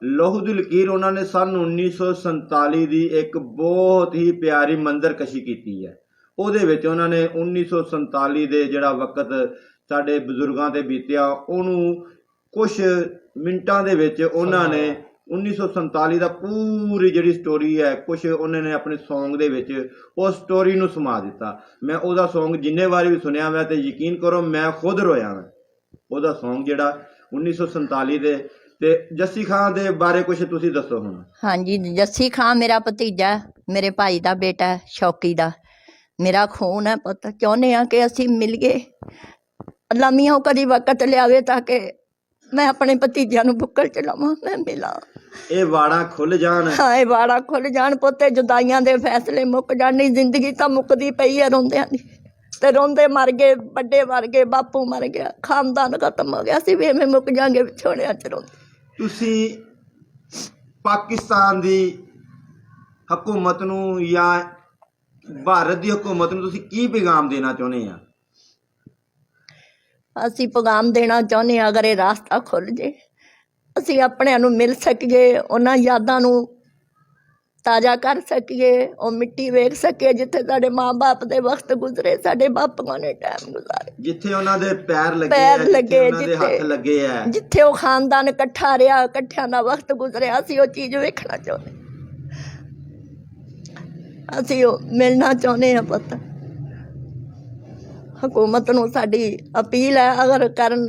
ਲਹੂ ਦੀ ਲਕੀਰ ਉਹਨਾਂ ਨੇ ਸਨ 1947 ਦੀ ਇੱਕ ਬਹੁਤ ਹੀ ਪਿਆਰੀ ਮੰਜ਼ਰ ਕਸ਼ੀ ਕੀਤੀ ਹੈ। ਉਹਦੇ ਵਿੱਚ ਉਹਨਾਂ ਨੇ 1947 ਦੇ ਜਿਹੜਾ ਵਕਤ ਸਾਡੇ ਬਜ਼ੁਰਗਾਂ ਤੇ ਬੀਤਿਆ ਉਹਨੂੰ ਕੁਝ ਮਿੰਟਾਂ ਦੇ ਵਿੱਚ ਉਹਨਾਂ ਨੇ 1947 ਦਾ ਪੂਰੀ ਜਿਹੜੀ ਸਟੋਰੀ ਹੈ ਕੁਝ ਉਹਨਾਂ ਨੇ ਆਪਣੇ Song ਦੇ ਵਿੱਚ ਉਹ ਸਟੋਰੀ ਨੂੰ ਸਮਾ ਦਿੱਤਾ। ਮੈਂ ਉਹਦਾ Song ਜਿੰਨੇ ਵਾਰੀ ਵੀ ਸੁਣਿਆ ਮੈਂ ਤੇ ਯਕੀਨ ਕਰੋ ਮੈਂ ਖੁਦ ਰੋਇਆ ਮੈਂ ਉਹਦਾ Song ਜਿਹੜਾ 1947 ਦੇ ਤੇ ਜੱਸੀ ਖਾਨ ਦੇ ਬਾਰੇ ਕੁਝ ਤੁਸੀਂ ਦੱਸੋ ਹੁਣ। ਹਾਂਜੀ ਜੱਸੀ ਖਾਂ ਮੇਰਾ ਭਤੀਜਾ ਮੇਰੇ ਭਾਈ ਦਾ ਬੇਟਾ ਹੈ, ਸ਼ੌਕੀ ਦਾ। ਮੇਰਾ ਖੂਨ ਹੈ ਪੁੱਤ ਚਾਹੁੰਦੇ ਆ ਕਿ ਅਸੀਂ ਮਿਲ ਗਏ। ਅੱਲਾ ਮੀਆਂ ਉਹ ਕਦੀ ਵਕਤ ਲਿਆਵੇ ਤਾਂ ਕਿ ਮੈਂ ਆਪਣੇ ਭਤੀਜਿਆਂ ਨੂੰ ਬੁੱਕਲ ਚਲਾਵਾਂ ਮੈਂ ਮਿਲਾਂ। ਇਹ ਵਾੜਾਂ ਖੁੱਲ ਜਾਣ। ਹਾਏ ਵਾੜਾ ਖੁੱਲ ਜਾਣ ਪੁੱਤੇ ਜੁਦਾਈਆਂ ਦੇ ਫੈਸਲੇ ਮੁੱਕ ਜਾਣੀ ਜ਼ਿੰਦਗੀ ਤਾਂ ਮੁੱਕਦੀ ਪਈ ਹੈ ਰੋਂਦਿਆਂ ਦੀ। ਤੇ ਰੋਂਦੇ ਮਰ ਗਏ ਵੱਡੇ ਮਰ ਗਏ ਬਾਪੂ ਮਰ ਗਿਆ ਖਾਨਦਾਨ ਖਤਮ ਹੋ ਗਿਆ ਸੀ ਵੀ ਐਵੇਂ ਮੁੱਕ ਜਾਾਂਗੇ ਵਿਛੋੜਿਆਂ ਚ ਰੋਂਦੇ। ਤੁਸੀਂ ਪਾਕਿਸਤਾਨ ਦੀ ਹਕੂਮਤ ਨੂੰ ਜਾਂ ਭਾਰਤ ਦੀ ਹਕੂਮਤ ਨੂੰ ਤੁਸੀਂ ਕੀ ਪੈਗਾਮ ਦੇਣਾ ਚਾਹੁੰਦੇ ਆ? ਅਸੀਂ ਪੈਗਾਮ ਦੇਣਾ ਚਾਹੁੰਦੇ ਹਾਂ ਅਗਰ ਇਹ ਰਾਸਤਾ ਖੁੱਲ ਜੇ, ਅਸੀਂ ਆਪਣਿਆਂ ਨੂੰ ਮਿਲ ਸਕੀਏ, ਉਹਨਾਂ ਯਾਦਾਂ ਨੂੰ ਤਾਜ਼ਾ ਕਰ ਸਕੀਏ ਉਹ ਮਿੱਟੀ ਵੇਖ ਸਕੀਏ ਜਿੱਥੇ ਸਾਡੇ ਮਾਂ-ਬਾਪ ਦੇ ਵਕਤ ਗੁਜ਼ਰੇ ਸਾਡੇ ਬਾਪੂਆਂ ਨੇ ਟਾਈਮ ਗੁਜ਼ਾਰੇ ਜਿੱਥੇ ਉਹਨਾਂ ਦੇ ਪੈਰ ਲੱਗੇ ਪੈਰ ਆ ਜਿੱਥੇ ਲੱਗੇ, ਦੇ ਹੱਥ ਜਿੱਥੇ- ਲੱਗੇ ਆ। ਜਿੱਥੇ ਉਹ ਖਾਨਦਾਨ ਇਕੱਠਾ ਰਿਹਾ ਇਕੱਠਿਆਂ ਦਾ ਵਕਤ ਗੁਜ਼ਰਿਆ ਅਸੀਂ ਉਹ ਚੀਜ਼ ਵੇਖਣਾ ਚਾਹੁੰਦੇ ਅਸੀਂ ਉਹ ਮਿਲਣਾ ਚਾਹੁੰਦੇ ਹਾਂ ਪੁੱਤ। ਹਕੂਮਤ ਨੂੰ ਸਾਡੀ ਅਪੀਲ ਹੈ ਅਗਰ ਕਰਨ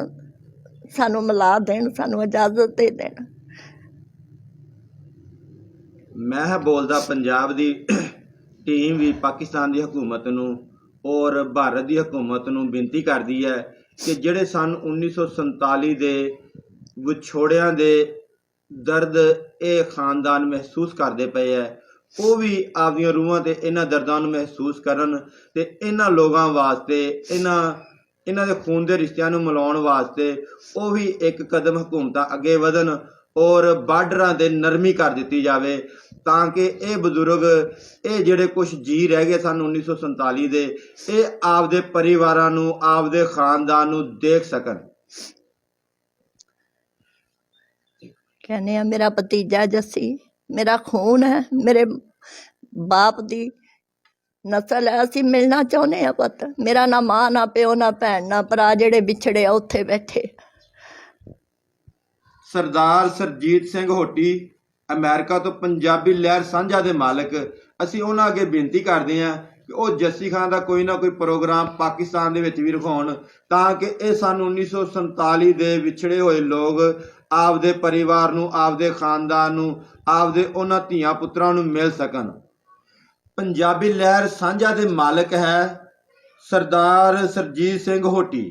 ਸਾਨੂੰ ਮਿਲਾ ਦੇਣ ਸਾਨੂੰ ਇਜਾਜ਼ਤ ਦੇ ਦੇਣ। ਮੈਂ ਬੋਲਦਾ ਪੰਜਾਬ ਦੀ ਟੀਮ ਵੀ ਪਾਕਿਸਤਾਨ ਦੀ ਹਕੂਮਤ ਨੂੰ ਔਰ ਭਾਰਤ ਦੀ ਹਕੂਮਤ ਨੂੰ ਬੇਨਤੀ ਕਰਦੀ ਹੈ ਕਿ ਜਿਹੜੇ ਸਨ 1947 ਦੇ ਵਿਛੋੜਿਆਂ ਦੇ ਦਰਦ ਇਹ ਖਾਨਦਾਨ ਮਹਿਸੂਸ ਕਰਦੇ ਪਏ ਹੈ, ਉਹ ਵੀ ਆਪਦੀਆਂ ਰੂਹਾਂ ਤੇ ਇਹਨਾਂ ਦਰਦਾਂ ਨੂੰ ਮਹਿਸੂਸ ਕਰਨ ਤੇ ਇਹਨਾਂ ਲੋਕਾਂ ਵਾਸਤੇ, ਇਹਨਾਂ ਇਹਨਾਂ ਦੇ ਖੂਨ ਦੇ ਰਿਸ਼ਤਿਆਂ ਨੂੰ ਮਿਲਾਉਣ ਵਾਸਤੇ ਉਹ ਵੀ ਇੱਕ ਕਦਮ ਹਕੂਮਤਾਂ ਅੱਗੇ ਵਧਣ ਔਰ ਬਾਰਡਰਾਂ ਦੇ ਨਰਮੀ ਕਰ ਦਿੱਤੀ ਜਾਵੇ। ਤਾਂ ਕਿ ਇਹ ਬਜ਼ੁਰਗ ਇਹ ਜਿਹੜੇ ਕੁਝ ਜੀ ਰਹਿ ਗਏ ਸਨ 1947 ਦੇ ਇਹ ਆਪਦੇ ਪਰਿਵਾਰਾਂ ਨੂੰ ਆਪਦੇ ਖਾਨਦਾਨ ਨੂੰ ਦੇਖ ਸਕਣ। ਕਹਿੰਦੇ ਆ ਮੇਰਾ ਭਤੀਜਾ ਜੱਸੀ ਮੇਰਾ ਖੂਨ ਹੈ ਮੇਰੇ ਬਾਪ ਦੀ ਨਸਲ ਹੈ ਅਸੀਂ ਮਿਲਣਾ ਚਾਹੁੰਦੇ ਆ ਪੁੱਤ। ਮੇਰਾ ਨਾ ਮਾਂ ਨਾ ਪਿਓ ਨਾ ਭੈਣ ਨਾ ਭਰਾ ਜਿਹੜੇ ਵਿਛੜੇ ਆ ਉੱਥੇ ਬੈਠੇ। ਸਰਦਾਰ ਸਰਜੀਤ ਸਿੰਘ ਹੋਟੀ ਅਮਰੀਕਾ ਤੋਂ ਪੰਜਾਬੀ ਲਹਿਰ ਸਾਂਝਾ ਦੇ ਮਾਲਕ ਅਸੀਂ ਉਹਨਾਂ ਅੱਗੇ ਬੇਨਤੀ ਕਰਦੇ ਹਾਂ ਕਿ ਉਹ ਜੱਸੀ ਖਾਨ ਦਾ ਕੋਈ ਨਾ ਕੋਈ ਪ੍ਰੋਗਰਾਮ ਪਾਕਿਸਤਾਨ ਦੇ ਵਿੱਚ ਵੀ ਰਖਾਉਣ ਤਾਂ ਕਿ ਇਹ ਸਨ 1947 ਦੇ ਵਿਛੜੇ ਹੋਏ ਲੋਕ ਆਪਦੇ ਪਰਿਵਾਰ ਨੂੰ ਆਪਦੇ ਖਾਨਦਾਨ ਨੂੰ ਆਪਦੇ ਉਹਨਾਂ ਧੀਆਂ ਪੁੱਤਰਾਂ ਨੂੰ ਮਿਲ ਸਕਣ। ਪੰਜਾਬੀ ਲਹਿਰ ਸਾਂਝਾ ਦੇ ਮਾਲਕ ਹੈ ਸਰਦਾਰ ਸਰਜੀਤ ਸਿੰਘ ਹੋਟੀ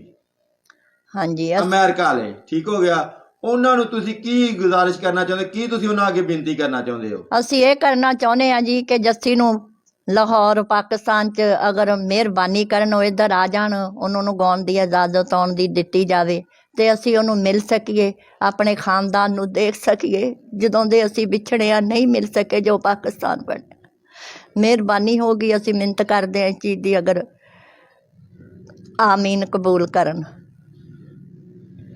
ਹਾਂਜੀ ਅਮਰੀਕਾ ਵਾਲੇ। ਠੀਕ ਹੋ ਗਿਆ? ਉਹਨਾਂ ਨੂੰ ਤੁਸੀਂ ਕੀ ਗੁਜ਼ਾਰਿਸ਼ ਕਰਨਾ ਚਾਹੁੰਦੇ, ਕੀ ਤੁਸੀਂ ਉਹਨਾਂ ਅੱਗੇ ਬੇਨਤੀ ਕਰਨਾ ਚਾਹੁੰਦੇ ਹੋ? ਅਸੀਂ ਇਹ ਕਰਨਾ ਚਾਹੁੰਦੇ ਆ ਜੀ ਕਿ ਜੱਸੀ ਨੂੰ ਲਾਹੌਰ, ਪਾਕਿਸਤਾਨ ਚ ਅਗਰ ਮਿਹਰਬਾਨੀ ਕਰਨ ਉਹ ਇੱਧਰ ਆ ਜਾਣ, ਉਹਨਾਂ ਨੂੰ ਗਾਉਣ ਦੀ ਇਜਾਜ਼ਤ, ਆਉਣ ਦੀ ਦਿੱਤੀ ਜਾਵੇ ਤੇ ਅਸੀਂ ਉਹਨੂੰ ਮਿਲ ਸਕੀਏ, ਆਪਣੇ ਖਾਨਦਾਨ ਨੂੰ ਦੇਖ ਸਕੀਏ। ਜਦੋਂ ਦੇ ਅਸੀਂ ਵਿਛੜੇ ਆ ਨਹੀਂ ਮਿਲ ਸਕੇ ਜੋ ਪਾਕਿਸਤਾਨ ਬਣਿਆ ਮਿਹਰਬਾਨੀ ਹੋਗੀ ਅਸੀਂ ਮਿੰਤ ਕਰਦੇ ਹਾਂ ਇਸ ਚੀਜ਼ ਦੀ ਅਗਰ ਆਮੀਨ ਕਬੂਲ ਕਰਨ।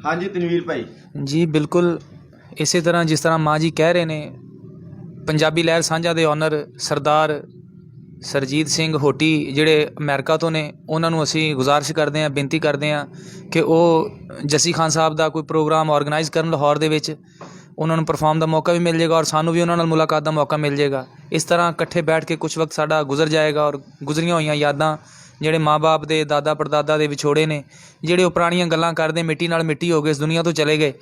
ਹਾਂਜੀ, ਤਨਵੀਰ ਭਾਈ। ਜੀ, ਬਿਲਕੁਲ ਇਸੇ ਤਰ੍ਹਾਂ ਜਿਸ ਤਰ੍ਹਾਂ ਮਾਂ ਜੀ ਕਹਿ ਰਹੇ ਨੇ, ਪੰਜਾਬੀ ਲਹਿਰ ਸਾਂਝਾ ਦੇ ਓਨਰ ਸਰਦਾਰ ਸਰਜੀਤ ਸਿੰਘ ਹੋਟੀ ਜਿਹੜੇ ਅਮਰੀਕਾ ਤੋਂ ਨੇ, ਉਹਨਾਂ ਨੂੰ ਅਸੀਂ ਗੁਜ਼ਾਰਿਸ਼ ਕਰਦੇ ਹਾਂ, ਬੇਨਤੀ ਕਰਦੇ ਹਾਂ ਕਿ ਉਹ ਜੱਸੀ ਖਾਨ ਸਾਹਿਬ ਦਾ ਕੋਈ ਪ੍ਰੋਗਰਾਮ ਆਰਗੇਨਾਈਜ਼ ਕਰਨ ਲਾਹੌਰ ਦੇ ਵਿੱਚ, ਉਹਨਾਂ ਨੂੰ ਪਰਫਾਰਮ ਦਾ ਮੌਕਾ ਵੀ ਮਿਲ ਜਾਏਗਾ ਔਰ ਸਾਨੂੰ ਵੀ ਉਹਨਾਂ ਨਾਲ ਮੁਲਾਕਾਤ ਦਾ ਮੌਕਾ ਮਿਲ ਜਾਏਗਾ। ਇਸ ਤਰ੍ਹਾਂ ਇਕੱਠੇ ਬੈਠ ਕੇ ਕੁਝ ਵਕਤ ਸਾਡਾ ਗੁਜ਼ਰ ਜਾਏਗਾ ਔਰ ਗੁਜ਼ਰੀਆਂ ਹੋਈਆਂ ਯਾਦਾਂ ਜਿਹੜੇ ਮਾਪੇ ਦੇ ਦਾਦਾ ਪੜਦਾਦਾ ਦੇ ਵਿਛੋੜੇ ਨੇ ਜਿਹੜੇ ਉਹ ਪੁਰਾਣੀਆਂ ਗੱਲਾਂ ਕਰਦੇ ਮਿੱਟੀ ਨਾਲ ਮਿੱਟੀ ਹੋ ਗਏ ਇਸ ਦੁਨੀਆ ਤੋਂ ਚਲੇ ਗਏ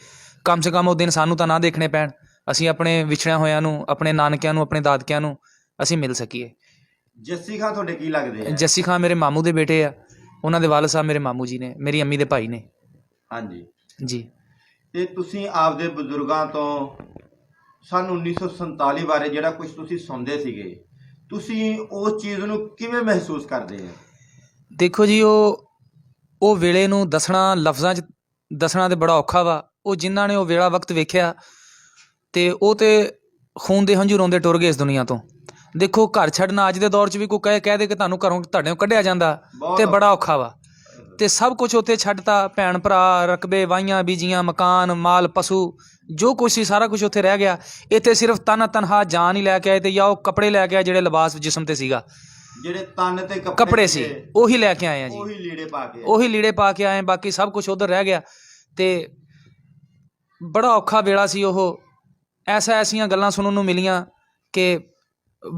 ਕਮ ਸੇ ਕਮ ਉਹ ਦਿਨ ਸਾਨੂੰ ਤਾਂ ਨਾ ਦੇਖਣੇ ਪੈਣ। ਅਸੀਂ ਆਪਣੇ ਵਿਛੜਿਆਂ ਹੋਇਆਂ ਨੂੰ ਆਪਣੇ ਨਾਨਕਿਆਂ ਨੂੰ ਆਪਣੇ ਦਾਦਕਿਆਂ ਨੂੰ ਅਸੀਂ ਮਿਲ ਸਕੀਏ। ਜੱਸੀ ਖਾਨ ਤੁਹਾਡੇ ਕੀ ਲੱਗਦੇ ਆ? ਜੱਸੀ ਖਾਨ ਮੇਰੇ ਮਾਮੂ ਦੇ ਬੇਟੇ ਆ। ਉਹਨਾਂ ਦੇ ਵਾਲਦ ਸਾਹਿਬ ਮੇਰੇ ਮਾਮੂ ਜੀ ਨੇ ਮੇਰੀ ਅੰਮੀ ਦੇ ਭਾਈ ਨੇ। ਹਾਂਜੀ। ਜੀ। ਤੇ ਤੁਸੀਂ ਆਪਦੇ ਬਜ਼ੁਰਗਾਂ ਤੋਂ ਸਨ 1947 ਬਾਰੇ ਜਿਹੜਾ ਕੁਝ ਤੁਸੀਂ ਸੁਣਦੇ ਸੀਗੇ ਤੁਸੀਂ ਉਸ ਚੀਜ਼ ਨੂੰ ਕਿਵੇਂ ਮਹਿਸੂਸ ਕਰਦੇ ਆ? ਦੇਖੋ ਜੀ ਉਹ ਉਹ ਵੇਲੇ ਨੂੰ ਦੱਸਣਾ ਲਫ਼ਜ਼ਾਂ 'ਚ ਦੱਸਣਾ ਤੇ ਬੜਾ ਔਖਾ ਵਾ। ਉਹ ਜਿਨ੍ਹਾਂ ਨੇ ਉਹ ਵੇਲਾ ਵਕਤ ਵੇਖਿਆ ਤੇ ਉਹ ਤੇ ਖੂਨ ਦੇ ਹੰਝੂ ਰੋਂਦੇ ਟੁਰ ਗਏ ਇਸ ਦੁਨੀਆ ਤੋਂ। ਦੇਖੋ ਘਰ ਛੱਡਣਾ ਅੱਜ ਦੇ ਦੌਰ 'ਚ ਵੀ ਕੋਈ ਕਹੇ ਕਹਿ ਦੇ ਕਿ ਤੁਹਾਨੂੰ ਘਰੋਂ ਤੁਹਾਡੇ ਕੱਢਿਆ ਜਾਂਦਾ ਤੇ ਬੜਾ ਔਖਾ। ਵਾ। ਤੇ ਸਭ ਕੁਝ ਉੱਥੇ ਛੱਡਤਾ ਭੈਣ ਭਰਾ ਰਕਬੇ ਵਾਹੀਆਂ ਬੀਜੀਆਂ ਮਕਾਨ ਮਾਲ ਪਸ਼ੂ ਜੋ ਕੁਛ ਸੀ ਸਾਰਾ ਕੁਝ ਉੱਥੇ ਰਹਿ ਗਿਆ। ਇੱਥੇ ਸਿਰਫ ਤਨ ਤਨਹਾ ਜਾਨ ਹੀ ਲੈ ਕੇ ਆਏ ਤੇ ਜਾਂ ਉਹ ਕੱਪੜੇ ਲੈ ਕੇ ਆਏ ਜਿਹੜੇ ਲਿਬਾਸ ਜਿਸਮ ਤੇ ਸੀਗਾ। ਜਿਹੜੇ ਤਨ ਤੇ ਕੱਪੜੇ ਸੀ ਉਹੀ ਲੈ ਕੇ ਆਏ ਆ ਜੀ। ਉਹੀ ਲੀੜੇ ਪਾ ਕੇ ਉਹੀ ਲੀੜੇ ਪਾ ਕੇ ਆਏ ਬਾਕੀ ਸਭ ਕੁਝ ਉਧਰ ਰਹਿ ਗਿਆ। ਤੇ ਬੜਾ ਔਖਾ ਵੇਲਾ ਸੀ ਉਹ। ਐਸਾ ਐਸੀਆਂ ਗੱਲਾਂ ਸੁਣਨ ਨੂੰ ਮਿਲੀਆਂ ਕਿ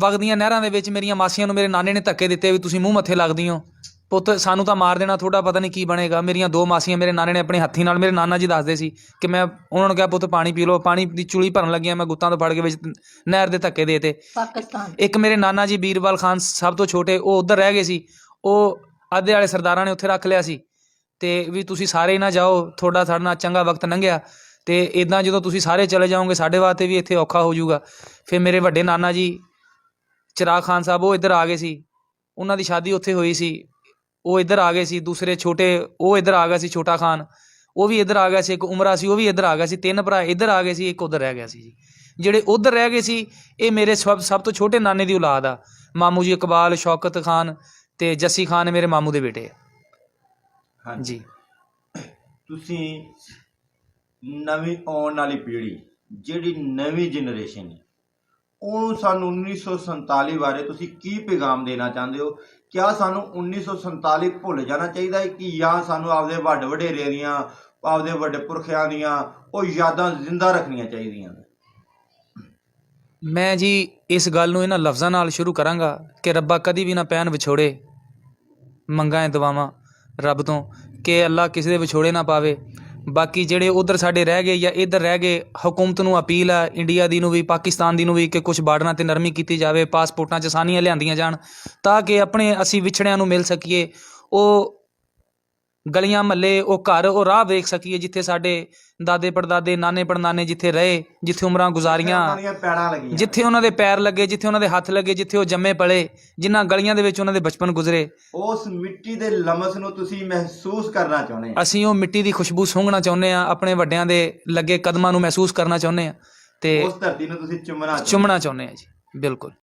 ਵਗਦੀਆਂ ਨਹਿਰਾਂ ਦੇ ਵਿੱਚ ਮੇਰੀਆਂ ਮਾਸੀਆਂ ਨੂੰ ਮੇਰੇ ਨਾਨੇ ਨੇ ਧੱਕੇ ਦਿੱਤੇ ਵੀ ਤੁਸੀਂ ਮੂੰਹ ਮੱਥੇ ਲੱਗਦੀ ਹੋ। ਪੁੱਤ ਸਾਨੂੰ ਤਾਂ ਮਾਰ ਦੇਣਾ ਥੋੜਾ ਪਤਾ ਨਹੀਂ ਕੀ ਬਣੇਗਾ। ਮੇਰੀਆਂ ਦੋ ਮਾਸੀਆਂ ਮੇਰੇ ਨਾਨੇ ਨੇ ਆਪਣੇ ਹੱਥੀ ਨਾਲ ਮੇਰੇ ਨਾਨਾ ਜੀ ਦੱਸਦੇ ਸੀ ਕਿ ਮੈਂ ਉਹਨਾਂ ਨੂੰ ਕਿਹਾ ਪੁੱਤ ਪਾਣੀ ਪੀ ਲਓ। ਪਾਣੀ ਦੀ ਚੁਲੀ ਭਰਨ ਲੱਗਿਆ ਮੈਂ ਗੁੱਤਾਂ ਤੋਂ ਫੜ ਕੇ ਵਿੱਚ ਨਹਿਰ ਦੇ ਧੱਕੇ ਦੇਤੇ। ਪਾਕਿਸਤਾਨ। ਇੱਕ ਮੇਰੇ ਨਾਨਾ ਜੀ ਬੀਰਬਲ ਖਾਨ ਸਭ ਤੋਂ ਛੋਟੇ ਉਹ ਉਧਰ ਰਹਿ ਗਏ ਸੀ। ਉਹ ਆਧੇ ਵਾਲੇ ਸਰਦਾਰਾਂ ਨੇ ਉੱਥੇ ਰੱਖ ਲਿਆ ਸੀ। ਤੇ ਵੀ ਤੁਸੀਂ ਸਾਰੇ ਨਾ ਜਾਓ ਤੁਹਾਡਾ ਸਾਡੇ ਨਾਲ ਚੰਗਾ ਵਕਤ ਲੰਘਿਆ। ਤੇ ਇਦਾਂ ਜਦੋਂ ਤੁਸੀਂ ਸਾਰੇ ਚਲੇ ਜਾਓਗੇ ਸਾਡੇ ਵਾਸਤੇ ਵੀ ਇੱਥੇ ਔਖਾ ਹੋ ਜਾਊਗਾ। ਫਿਰ ਮੇਰੇ ਵੱਡੇ ਨਾਨਾ ਜੀ ਚਿਰਾਗ ਖਾਨ ਸਾਹਿਬ ਉਹ ਇੱਧਰ ਆ ਗਏ ਸੀ। ਉਹਨਾਂ ਦੀ ਸ਼ਾਦੀ ਉੱਥੇ ਹੋਈ ਸੀ। ਉਹ ਇੱਧਰ ਆ ਗਏ ਸੀ ਦੂਸਰੇ ਛੋਟੇ ਉਹ ਇੱਧਰ ਆ ਗਿਆ ਸੀ ਛੋਟਾ ਖਾਨ ਉਹ ਵੀ ਇੱਧਰ ਆ ਗਿਆ ਸੀ ਇੱਕ ਉਮਰਾ ਸੀ ਉਹ ਵੀ ਇੱਧਰ ਆ ਗਿਆ ਸੀ ਤਿੰਨ ਭਰਾ ਇੱਧਰ ਆ ਗਏ ਸੀ ਇੱਕ ਉੱਧਰ ਰਹਿ ਗਿਆ ਸੀ ਜੀ। ਜਿਹੜੇ ਉੱਧਰ ਰਹਿ ਗਏ ਸੀ ਇਹ ਮੇਰੇ ਸਭ ਸਭ ਤੋਂ ਛੋਟੇ ਨਾਨੇ ਦੀ ਔਲਾਦ ਆ। ਮਾਮੂ ਜੀ ਇਕਬਾਲ ਸ਼ੌਕਤ ਖਾਨ ਤੇ ਜੱਸੀ ਖਾਨ ਮੇਰੇ ਮਾਮੂ ਦੇ ਬੇਟੇ ਆ। ਹਾਂਜੀ। ਤੁਸੀਂ ਨਵੀਂ ਆਉਣ ਵਾਲੀ ਪੀੜ੍ਹੀ ਜਿਹੜੀ ਨਵੀਂ ਜਨਰੇਸ਼ਨ ਹੈ ਉਹਨੂੰ ਸਾਨੂੰ 1947 ਬਾਰੇ ਤੁਸੀਂ ਕੀ ਪੈਗਾਮ ਦੇਣਾ ਚਾਹੁੰਦੇ ਹੋ? ਕਿਆ ਸਾਨੂੰ 1947 ਭੁੱਲ ਜਾਣਾ ਚਾਹੀਦਾ ਹੈ ਕਿ ਜਾਂ ਸਾਨੂੰ ਆਪਦੇ ਵੱਡ ਵਡੇਰੇ ਦੀਆਂ, ਆਪਦੇ ਵੱਡੇ ਪੁਰਖਿਆਂ ਦੀਆਂ ਉਹ ਯਾਦਾਂ ਜ਼ਿੰਦਾ ਰੱਖਣੀਆਂ ਚਾਹੀਦੀਆਂ ਮੈਂ ਜੀ ਇਸ ਗੱਲ ਨੂੰ ਇਹਨਾਂ ਲਫ਼ਜ਼ਾਂ ਨਾਲ ਸ਼ੁਰੂ ਕਰਾਂਗਾ ਕਿ ਰੱਬਾ ਕਦੀ ਵੀ ਨਾ ਪੈਣ ਵਿਛੋੜੇ। ਮੰਗਾਂ ਇਹ ਦੁਆਵਾਂ ਰੱਬ ਤੋਂ ਕਿ ਅੱਲਾ ਕਿਸੇ ਦੇ ਵਿਛੋੜੇ ਨਾ ਪਾਵੇ। ਬਾਕੀ ਜਿਹੜੇ ਉਧਰ ਸਾਡੇ ਰਹਿ ਗਏ ਜਾਂ ਇੱਧਰ ਰਹਿ ਗਏ, ਹਕੂਮਤ ਨੂੰ ਅਪੀਲ ਆ, ਇੰਡੀਆ ਦੀ ਨੂੰ ਵੀ, ਪਾਕਿਸਤਾਨ ਦੀ ਨੂੰ ਵੀ ਕਿ ਕੁਝ ਬਾਰਡਰਾਂ ਤੇ ਨਰਮੀ ਕੀਤੀ ਜਾਵੇ, ਪਾਸਪੋਰਟਾਂ 'ਚ ਆਸਾਨੀਆਂ ਲਿਆਂਦੀਆਂ ਜਾਣ ਤਾਂ ਕਿ ਆਪਣੇ ਅਸੀਂ ਵਿਛੜਿਆਂ ਨੂੰ ਮਿਲ ਸਕੀਏ। ਉਹ ਗਲੀਆਂ ਮਹੱਲੇ ਉਹ ਘਰ ਉਹ ਰਾਹ ਵੇਖ ਸਕੀਏ ਜਿੱਥੇ ਸਾਡੇ ਦਾਦੇ ਪੜਦਾਦੇ ਨਾਨੇ ਪੜਨਾਨੇ ਜਿੱਥੇ ਰਹੇ ਜਿੱਥੇ ਉਮਰਾਂ ਗੁਜ਼ਾਰੀਆਂ ਉਹਨਾਂ ਦੀਆਂ ਪੈੜਾਂ ਲੱਗੀਆਂ। ਜਿੱਥੇ ਉਹਨਾਂ ਦੇ ਪੈਰ ਲੱਗੇ ਜਿੱਥੇ ਉਹਨਾਂ ਦੇ ਹੱਥ ਲੱਗੇ ਜਿੱਥੇ ਉਹ ਜੰਮੇ ਪਲੇ ਜਿਨ੍ਹਾਂ ਗਲੀਆਂ ਦੇ ਵਿੱਚ ਉਹਨਾਂ ਦੇ ਬਚਪਨ ਗੁਜ਼ਰੇ। ਉਸ ਮਿੱਟੀ ਦੇ ਲਮਸ ਨੂੰ ਤੁਸੀਂ ਮਹਿਸੂਸ ਕਰਨਾ ਚਾਹੁੰਦੇ ਹੋ ਅਸੀਂ ਉਹ ਮਿੱਟੀ ਦੀ ਖੁਸ਼ਬੂ ਸੂੰਘਣਾ ਚਾਹੁੰਦੇ ਆ ਆਪਣੇ ਵੱਡਿਆਂ ਦੇ ਲੱਗੇ ਕਦਮਾਂ ਨੂੰ ਮਹਿਸੂਸ ਕਰਨਾ ਚਾਹੁੰਦੇ ਆ। ਤੇ ਉਸ ਧਰਤੀ ਨੂੰ ਤੁਸੀਂ ਚੁੰਮਣਾ। ਚੁੰਮਣਾ ਚਾਹੁੰਦੇ ਆ ਜੀ ਬਿਲਕੁਲ।